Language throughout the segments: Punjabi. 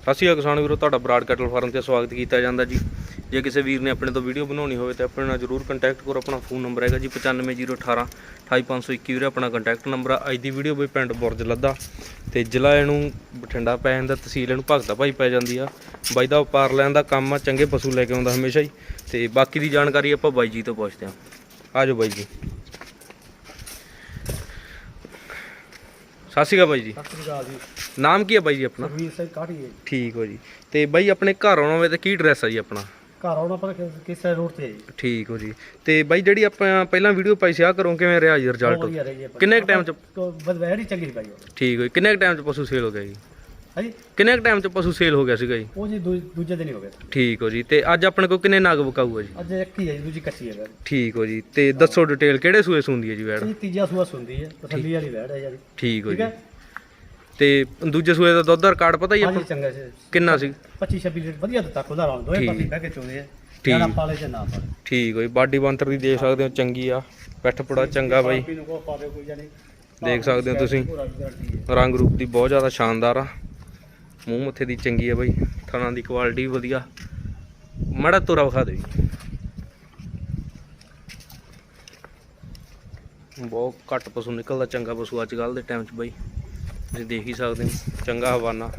ਸਤਿ ਸ਼੍ਰੀ ਅਕਾਲ ਕਿਸਾਨ ਵੀਰੋ, ਤੁਹਾਡਾ ਬਰਾਡ ਕੈਟਲ ਫਾਰਮ ਤੇ ਸਵਾਗਤ ਕੀਤਾ ਜਾਂਦਾ ਜੀ। ਜੇ ਕਿਸੇ ਵੀਰ ਨੇ ਆਪਣੇ ਤੋਂ ਵੀਡੀਓ ਬਣਾਉਣੀ ਹੋਵੇ ਤਾਂ ਆਪਣੇ ਨਾਲ ਜਰੂਰ ਕੰਟੈਕਟ ਕਰੋ, ਆਪਣਾ ਫੋਨ ਨੰਬਰ ਹੈਗਾ ਜੀ 9501 28521 ਵੀਰੇ, ਆਪਣਾ ਕੰਟੈਕਟ ਨੰਬਰ ਆ। ਅੱਜ ਦੀ ਵੀਡੀਓ ਬਈ ਪਿੰਡ ਬੁਰਜ ਲੱਦਾ ਤੇ ਜ਼ਿਲ੍ਹਾ ਇਹਨੂੰ ਬਠਿੰਡਾ ਪੈ ਜਾਂਦਾ, ਤਹਿਸੀਲ ਇਹਨੂੰ ਭਗਤਾ ਭਾਈ ਪੈ ਜਾਂਦੀ ਆ। ਬਾਈ ਦਾ ਵਪਾਰ ਲੈਣ ਦਾ ਕੰਮ ਆ, ਚੰਗੇ ਪਸ਼ੂ ਲੈ ਕੇ ਆਉਂਦਾ ਹਮੇਸ਼ਾ ਹੀ। ਤੇ ਬਾਕੀ ਦੀ ਜਾਣਕਾਰੀ ਆਪਾਂ ਬਾਈ ਜੀ ਤੋਂ ਪੁੱਛਦੇ ਹਾਂ। ਆਜੋ ਬਾਈ ਜੀ। ਸਤਿ ਸ਼੍ਰੀ ਅਕਾਲ ਬਾਈ ਜੀ ਸਤਿ ਸ੍ਰੀ ਅਕਾਲ ਜੀ ਨਾਮ ਕੀ ਹੈ ਬਾਈ ਜੀ ਆਪਣਾ ਸਰਵੀਰ ਸਿੰਘ ਕਾਠੀਏ ਠੀਕ ਹੋ ਜੀ ਤੇ ਬਾਈ ਆਪਣੇ ਘਰ ਆਉਣਾ ਹੋਵੇ ਤਾਂ ਕੀ ਐਡਰੈਸ ਆ ਜੀ ਆਪਣਾ ਘਰ ਆਉਣਾ ਕਿ- ਕਿਸ ਰੋਡ ਤੇ ਹੈ ਜੀ ਠੀਕ ਹੋ ਜੀ ਤੇ ਬਾਈ ਜਿਹੜੀ ਆਪਾਂ ਪਹਿਲਾਂ ਵੀਡੀਓ ਪਾਈ ਸੀ ਆ ਕਰੋ ਕਿਵੇਂ ਰਿਹਾ ਜੀ ਰਿਜ਼ਲਟ ਕਿੰਨੇ ਟਾਈਮ ਚ ਬਦਵੈੜੀ ਚੰਗੀ ਸੀ ਭਾਈ ਉਹ ਠੀਕ ਹੋ ਜੀ ਕਿੰਨੇ ਟਾਈਮ ਚ ਪਸ਼ੂ ਸੇਲ ਹੋ ਗਿਆ ਜੀ ਹਾਂਜੀ। ਕਿੰਨੇ ਟਾਈਮ ਚ ਪਸ਼ੂ ਸੇਲ ਹੋ ਗਿਆ ਸੀਗਾ ਜੀ? ਉਹ ਜੀ ਦੂ- ਦੂਜੇ ਦਿਨ ਹੀ ਹੋ ਗਿਆ ਠੀਕ ਹੋ ਜੀ ਤੇ ਅੱਜ ਆਪਣੇ ਕੋਲ ਕਿੰਨੇ ਨਗ ਬਕਾਊ ਆ ਜੀ? ਅੱਜ ਇੱਕ ਹੀ ਹੈ ਜੀ, ਦੂਜੀ ਕੱਚੀ ਹੈ ਵੈੜ। ਠੀਕ ਹੋ ਜੀ ਤੇ ਦੱਸੋ ਡਿਟੇਲ ਕਿਹੜੇ ਸੂਏ ਸੁੰਦੀ ਹੈ ਜੀ ਵੈੜ? ਇਹ ਤੀਜਾ ਸੂਆ ਸੁੰਦੀ ਹੈ ਤਸੱਲੀ ਵਾਲੀ ਵੈੜ ਹੈ ਯਾਰ ਠੀਕ ਹੋ ਠੀਕ ਜੀ। ਹੈ ਤੇ ਦੂਜੇ ਸੂਏ ਦਾ ਦੁੱਧ ਦਾ ਰਿਕਾਰਡ ਪਤਾ ਜੀ ਹਾਂਜੀ ਆਪਾਂ? ਚੰਗਾ ਜੀ। ਕਿੰਨਾ ਸੀ? 25 26 ਲੀਟਰ ਵਧੀਆ ਦਿੱਤਾ ਖੁਦਾ ਰੌਣ ਦੋਵੇਂ ਠੀਕ। ਪਾਸੇ ਬਹਿ ਕੇ ਚੋਦੇ ਆ। ਠੀਕ। ਜ਼ਿਆਦਾ ਪਾਲੇ ਤੇ ਨਾ ਪਾਲੇ। ਠੀਕ ਹੋ ਜੀ ਬਾਡੀ ਬੰਤਰ ਦੀ ਦੇਖ ਸਕਦੇ ਹੋ ਚੰਗੀ ਆ। ਪਿੱਠ ਪੜਾ ਚੰਗਾ ਬਾਈ। ਨੂੰ ਕੋ ਪਾਵੇ ਕੋਈ ਜਾਨੀ ਦੇਖ ਸਕਦੇ ਹੋ ਤੁਸੀਂ। ਹੈ। ਰੰਗ ਰੂਪ ਦੀ ਬਹੁਤ ਜ਼ਿਆਦਾ ਸ਼ਾਨਦਾਰ ਆ। ਮੂੰਹ ਮੱਥੇ ਦੀ ਚੰਗੀ ਆ ਬਾਈ ਥਣਾ ਦੀ ਕੁਆਲਿਟੀ ਵੀ ਵਧੀਆ। ਮੜਾ ਤੁਰਾ ਵਿਖਾ ਦੇ ਬਹੁਤ ਘੱਟ ਪਸ਼ੂ ਨਿਕਲਦਾ, ਚੰਗਾ ਪਸ਼ੂ ਅੱਜ ਕੱਲ ਦੇ ਟਾਈਮ 'ਚ ਬਾਈ। ਤੁਸੀਂ ਦੇਖ ਹੀ ਸਕਦੇ ਹੋ, ਚੰਗਾ ਹਵਾਨਾ।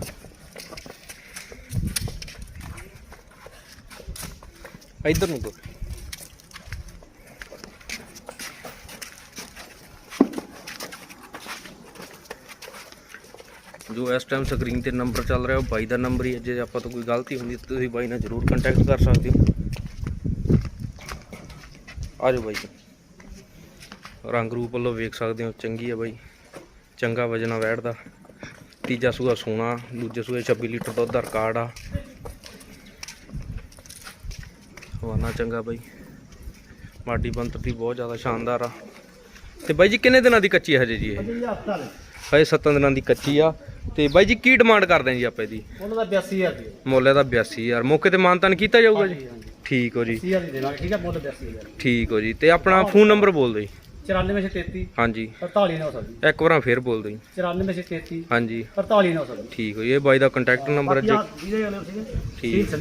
ਇੱਧਰ ਨੂੰ ਤੁਰ ਜੋ ਇਸ ਟਾਈਮ ਸਕਰੀਨ ਤੇ ਨੰਬਰ ਚੱਲ ਰਿਹਾ ਉਹ ਬਾਈ ਦਾ ਨੰਬਰ ਹੀ ਹੈ। ਜੇ ਆਪਾਂ ਤੋਂ ਕੋਈ ਗਲਤੀ ਹੁੰਦੀ ਤਾਂ ਤੁਸੀਂ ਬਾਈ ਨਾਲ ਜ਼ਰੂਰ ਕੰਟੈਕਟ ਕਰ ਸਕਦੇ ਹੋ। ਆ ਜਾਓ ਬਾਈ। ਰੰਗ ਰੂਪ ਵੱਲੋਂ ਵੇਖ ਸਕਦੇ ਹੋ ਚੰਗੀ ਹੈ ਬਾਈ। ਚੰਗਾ ਵਜਨਾ ਵੈੜਦਾ ਤੀਜਾ ਸੂਆ ਸੋਨਾ ਦੂਜੇ ਸੂਏ 26 ਲੀਟਰ ਦੁੱਧ ਦਾ ਰਿਕਾਰਡ ਆ। ਹਵਾਨਾ ਚੰਗਾ ਬਾਈ। ਮਾਡੀ ਬੰਤਰ ਦੀ ਬਹੁਤ ਜ਼ਿਆਦਾ ਸ਼ਾਨਦਾਰ ਆ। ਤੇ ਬਾਈ ਜੀ ਕਿੰਨੇ ਦਿਨਾਂ ਦੀ ਕੱਚੀ ਹੈ ਹਜੇ ਜੀ ਇਹ? ਹਜੇ 7 ਦਿਨਾਂ ਦੀ ਕੱਚੀ ਆ। ਤੇ ਬਾਈ ਜੀ ਕੀ ਡਿਮਾਂਡ ਕਰਦੇ ਆ ਜੀ ਆਪਾਂ ਇਹਦੀ? ਉਹਨਾਂ ਦਾ 82000 ਦੀ। ਮੁੱਲ ਇਹਦਾ 82000 ਮੌਕੇ ਤੇ ਮਾਨਤਾਨ ਕੀਤਾ ਜਾਊਗਾ ਜੀ? ਠੀਕ ਹੋ ਜੀ। 80000 ਦੀ ਦੇਵਾਂਗੇ ਠੀਕ ਹੈ ਮੁੱਲ 82000 ਠੀਕ ਹੋ ਜੀ। ਤੇ ਆਪਣਾ ਫੋਨ ਨੰਬਰ ਬੋਲ ਦਿਓ ਜੀ। 9433 ਹਾਂਜੀ। 48900 ਜੀ ਇੱਕ ਵਾਰਾਂ ਫੇਰ ਬੋਲ ਦਿਓ ਜੀ। 9433 ਹਾਂਜੀ। 48900 ਜੀ ਠੀਕ ਹੋ ਜੀ। ਇਹ ਬਾਈ ਦਾ ਕੰਟੈਕਟ ਨੰਬਰ ਹੈ ਜੇ ਠੀਕ।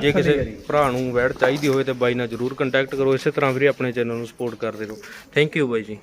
ਜੇ ਕਿਸੇ ਭਰਾ ਨੂੰ ਵੈੜ ਚਾਹੀਦੀ ਹੋਵੇ ਤੇ ਬਾਈ ਨਾਲ ਜਰੂਰ ਕੰਟੈਕਟ ਕਰੋ। ਇਸੇ ਤਰ੍ਹਾਂ ਵੀਰੇ ਆਪਣੇ ਚੈਨਲ ਨੂੰ ਸਪੋਰਟ ਕਰਦੇ ਰਹੋ। ਥੈਂਕ ਯੂ ਬਾਈ ਜੀ।